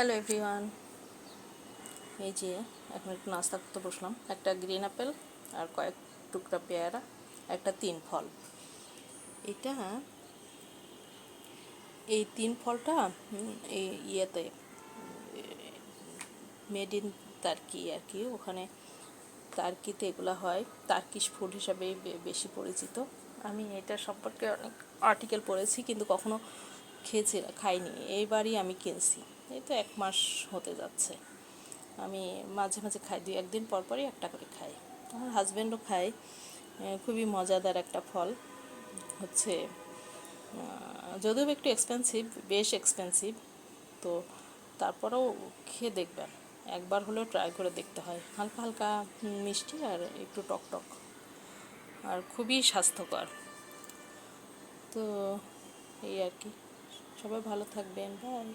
Hello everyone এই যে, এখন একটু নাস্তা করতে বসলাম। একটা গ্রিন আপেল আর কয়েক টুকরা পেয়ারা, একটা তিন ফল। এটা, এই তিন ফলটা এই ইয়েতে মেড ইন তার্কি আর কি। ওখানে তার্কিতে এগুলো হয়। তার্কিশ ফুড হিসাবে বেশি পরিচিত। আমি এটা সম্পর্কে অনেক আর্টিকেল পড়েছি, কিন্তু কখনো খেয়েছি, খাইনি। এইবারই আমি কিনছি। এই তো এক মাস হতে যাচ্ছে। আমি মাঝে মাঝে খাই, দুই একদিন পর পরই একটা করে খাই। আমার হাজব্যান্ডও খায়। খুবই মজাদার একটা ফল। হচ্ছে যদিও একটু এক্সপেন্সিভ বেশ এক্সপেন্সিভ তো তারপরেও খেয়ে দেখবেন। একবার হলেও ট্রাই করে দেখতে হয়। হালকা হালকা মিষ্টি আর একটু টক টক। আর খুবই স্বাস্থ্যকর। তো এই আর কি। সবাই ভালো থাকবেন। বাই